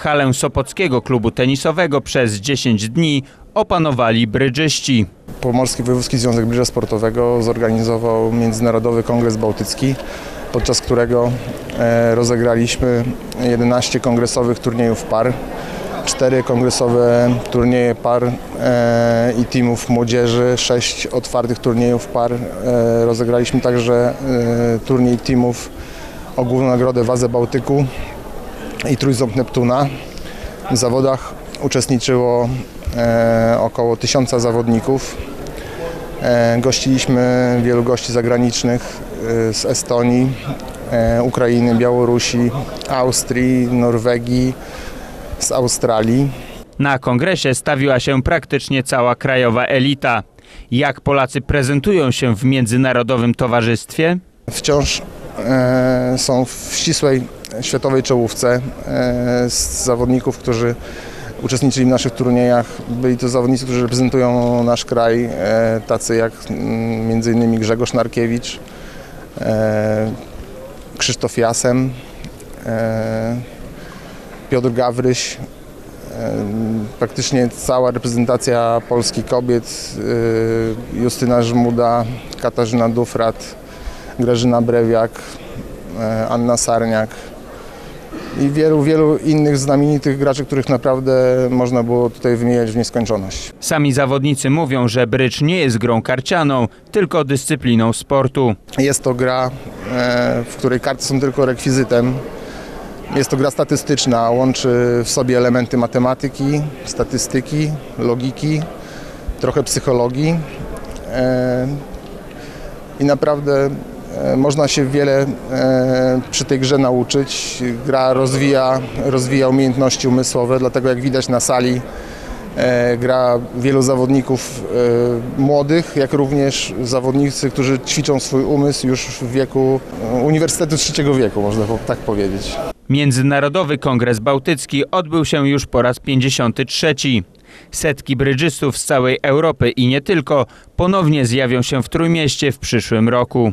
Halę Sopockiego Klubu Tenisowego przez 10 dni opanowali brydżyści. Pomorski Wojewódzki Związek Brydża Sportowego zorganizował Międzynarodowy Kongres Bałtycki, podczas którego e, rozegraliśmy 11 kongresowych turniejów par, 4 kongresowe turnieje par e, i teamów młodzieży, 6 otwartych turniejów par. E, rozegraliśmy także turniej teamów o główną nagrodę Wazę Bałtyku i Trójząb Neptuna. W zawodach uczestniczyło e, około tysiąca zawodników. E, Gościliśmy wielu gości zagranicznych e, z Estonii, Ukrainy, Białorusi, Austrii, Norwegii, z Australii. Na kongresie stawiła się praktycznie cała krajowa elita. Jak Polacy prezentują się w międzynarodowym towarzystwie? Wciąż e, są w ścisłej światowej czołówce e, z zawodników, którzy uczestniczyli w naszych turniejach. Byli to zawodnicy, którzy reprezentują nasz kraj, e, tacy jak mm, innymi Grzegorz Narkiewicz, e, Krzysztof Jasem, Piotr Gawryś. Praktycznie cała reprezentacja Polski kobiet, Justyna Żmuda, Katarzyna Dufrat, Grażyna Brewiak, Anna Sarniak i wielu, wielu innych znamienitych graczy, których naprawdę można było tutaj wymieniać w nieskończoność. Sami zawodnicy mówią, że brycz nie jest grą karcianą, tylko dyscypliną sportu. Jest to gra, e, w której karty są tylko rekwizytem. Jest to gra statystyczna, łączy w sobie elementy matematyki, statystyki, logiki, trochę psychologii. E, I naprawdę można się wiele e, przy tej grze nauczyć. Gra rozwija, rozwija umiejętności umysłowe, dlatego jak widać na sali e, gra wielu zawodników e, młodych, jak również zawodnicy, którzy ćwiczą swój umysł już w wieku e, uniwersytetu trzeciego wieku, można tak powiedzieć. Międzynarodowy Kongres Bałtycki odbył się już po raz 53. Setki brydżystów z całej Europy i nie tylko ponownie zjawią się w Trójmieście w przyszłym roku.